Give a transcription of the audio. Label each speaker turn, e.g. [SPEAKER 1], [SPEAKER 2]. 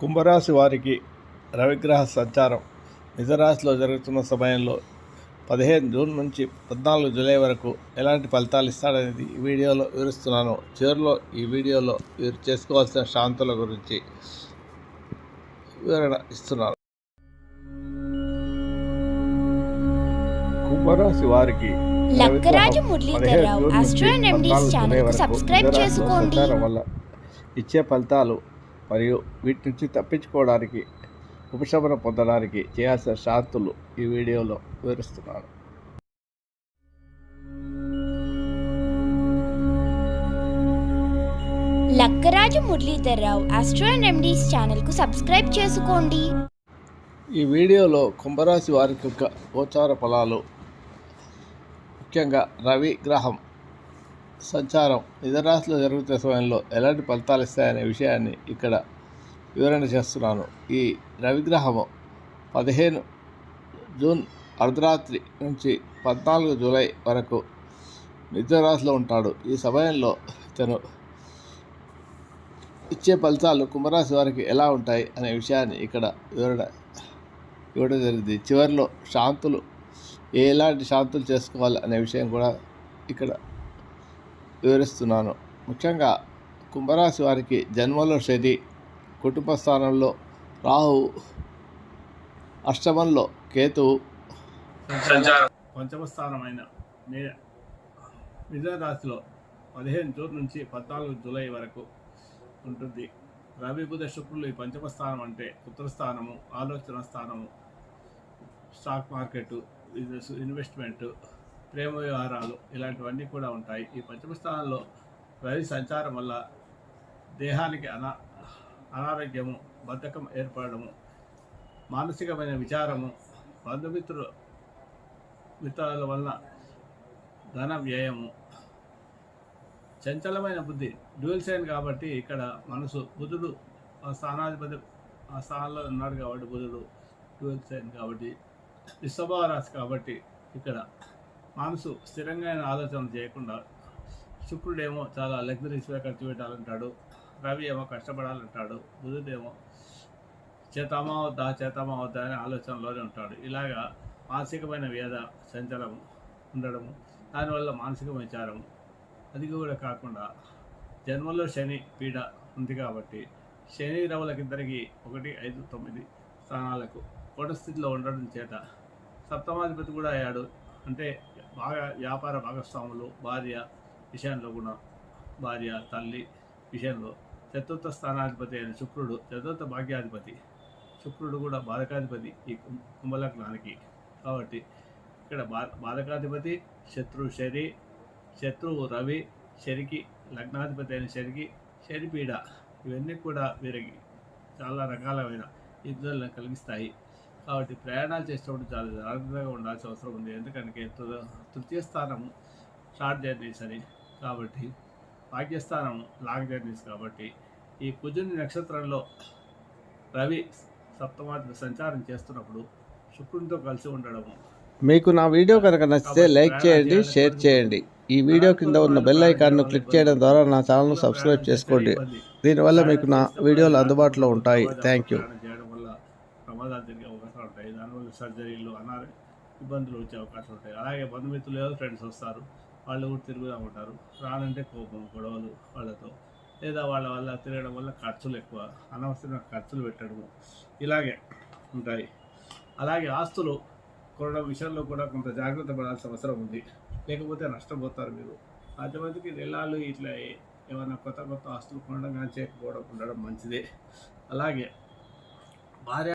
[SPEAKER 1] కుంభరాశి వారికి రవిగ్రహ సంచారం నిజరాశిలో జరుగుతున్న సమయంలో పదిహేను జూన్ నుంచి పద్నాలుగు జూలై వరకు ఎలాంటి ఫలితాలు ఇస్తాడనేది ఈ వీడియోలో వివరిస్తున్నాను. చివరిలో ఈ వీడియోలో వీరు చేసుకోవాల్సిన శాంతుల గురించి వివరణ ఇస్తున్నాను. కుంభరాశి వారికి
[SPEAKER 2] లక్కరాజు మురళీధర్రావు ఎండీస్ సబ్స్క్రైబ్ చేసుకోండి.
[SPEAKER 1] సంచారం వల్ల ఇచ్చే ఫలితాలు మరియు వీటి నుంచి తప్పించుకోవడానికి ఉపశమనం పొందడానికి చేయాల్సిన శాంతులు ఈ వీడియోలో వివరిస్తున్నాను.
[SPEAKER 2] లక్కరాజు మురళీధర్రావు ఆస్ట్రో అండ్ ఎండీస్ ఛానల్కు సబ్స్క్రైబ్ చేసుకోండి.
[SPEAKER 1] ఈ వీడియోలో కుంభరాశి వారికి యొక్క గోచార ఫలాలు ముఖ్యంగా రవి గ్రహం సంచారం నిజరాశిలో జరుగుతున్న సమయంలో ఎలాంటి ఫలితాలు ఇస్తాయనే విషయాన్ని ఇక్కడ వివరణ చేస్తున్నాను. ఈ రవిగ్రహము పదిహేను జూన్ అర్ధరాత్రి నుంచి పద్నాలుగు జూలై వరకు మిథునరాశిలో ఉంటాడు. ఈ సమయంలో ఇతను ఇచ్చే ఫలితాలు కుంభరాశి వారికి ఎలా ఉంటాయి అనే విషయాన్ని ఇక్కడ వివరణ ఇవ్వడం జరిగింది. చివరిలో శాంతులు ఎలాంటి శాంతులు చేసుకోవాలి అనే విషయం కూడా ఇక్కడ వివరిస్తున్నాను. ముఖ్యంగా కుంభరాశి వారికి జన్మలో శని కుటుంబ స్థానంలో రాహు అష్టమంలో కేతువు సంచారం. పంచమ స్థానమైన మిథున రాశిలో పదిహేను జూన్ నుంచి పద్నాలుగు జూలై వరకు ఉంటుంది. రవి బుధ శుక్రులు ఈ పంచమ స్థానం అంటే ఉత్తర స్థానము ఆలోచన స్థానము స్టాక్ మార్కెట్ బిజినెస్ ఇన్వెస్ట్మెంట్ ప్రేమ వ్యవహారాలు ఇలాంటివన్నీ కూడా ఉంటాయి. ఈ పంచమ స్థానంలో రవి సంచారం వల్ల దేహానికి అనా అనారోగ్యము బద్ధకం ఏర్పడము మానసికమైన విచారము బంధుమిత్రులు మిత్రుల వలన ధన వ్యయము చంచలమైన బుద్ధి డ్యూయల్ సైన్ కాబట్టి ఇక్కడ మనసు బుధుడు ఆ స్థానాధిపతి ఆ స్థానంలో ఉన్నాడు కాబట్టి బుధుడు డ్యూయల్ సైన్ కాబట్టి విశ్వభావ రాశి కాబట్టి ఇక్కడ మనసు స్థిరంగా ఆలోచన చేయకుండా శుక్రుడేమో చాలా లగ్జరీస్గా ఖర్చు పెట్టాలంటాడు రవి ఏమో కష్టపడాలంటాడు బుధుడేమో చేతామా వద్దా చేతామా వద్దా అనే ఆలోచనలోనే ఉంటాడు. ఇలాగా మానసికమైన వేద సంచలనం ఉండడము దానివల్ల మానసిక విచారము అది కూడా కాకుండా జన్మలో శని పీడ ఉంది కాబట్టి శని రవులకిద్దరికి ఒకటి ఐదు తొమ్మిది స్థానాలకు కోట స్థితిలో ఉండడం చేత సప్తమాధిపతి కూడా అయ్యాడు. అంటే బాగా వ్యాపార భాగస్వాములు భార్య విషయంలో కూడా భార్య తల్లి విషయంలో చతుర్థ స్థానాధిపతి అయిన శుక్రుడు చతుర్థ భాగ్యాధిపతి శుక్రుడు కూడా బాధకాధిపతి ఈ కుంభలగ్నానికి. కాబట్టి ఇక్కడ బా బాధకాధిపతి శత్రు శని శత్రువు రవి శరికి లగ్నాధిపతి అయిన శరికి శరిపీడ ఇవన్నీ కూడా వీరికి చాలా రకాలమైన ఇబ్బందులను కలిగిస్తాయి. కాబట్టి ప్రయాణాలు చేసేటప్పుడు చాలా జాగ్రత్తగా ఉండాల్సిన అవసరం ఉంది. ఎందుకంటే తృతీయ స్థానం షార్ట్ జర్నీస్ అని కాబట్టి భాగ్యస్థానం లాంగ్ జర్నీస్ కాబట్టి ఈ కుజుని నక్షత్రంలో రవి సప్తమాది సంచారం చేస్తున్నప్పుడు శుక్రునితో కలిసి ఉండడము.
[SPEAKER 3] మీకు నా వీడియో కనుక నచ్చితే లైక్ చేయండి షేర్ చేయండి. ఈ వీడియో కింద ఉన్న బెల్ ఐకాన్ను క్లిక్ చేయడం ద్వారా నా ఛానల్ను సబ్స్క్రైబ్ చేసుకోండి. దీనివల్ల మీకు నా వీడియోలు అందుబాటులో ఉంటాయి. థ్యాంక్ యూ
[SPEAKER 1] ప్రమాదాలు జరిగే అవకాశాలు ఉంటాయి. దానివల్ల సర్జరీలు అనార ఇబ్బందులు వచ్చే అవకాశాలు ఉంటాయి. అలాగే బంధుమిత్రులు ఏదో ఫ్రెండ్స్ వస్తారు. వాళ్ళు కూడా తిరుగుతూ ఉంటారు. రానంటే కోపం గొడవలు వాళ్ళతో. లేదా వాళ్ళ వల్ల తిరగడం వల్ల ఖర్చులు ఎక్కువ అనవసరమైన ఖర్చులు పెట్టడము ఇలాగే ఉంటాయి. అలాగే ఆస్తులు కొనడం విషయంలో కూడా కొంత జాగ్రత్త పడాల్సిన అవసరం ఉంది. లేకపోతే నష్టపోతారు మీరు. కొంతమందికి నెలలు ఇట్లా ఏమైనా కొత్త కొత్త ఆస్తులు కొనడం కానీ చేయకపోవడం ఉండడం మంచిదే. అలాగే భార్య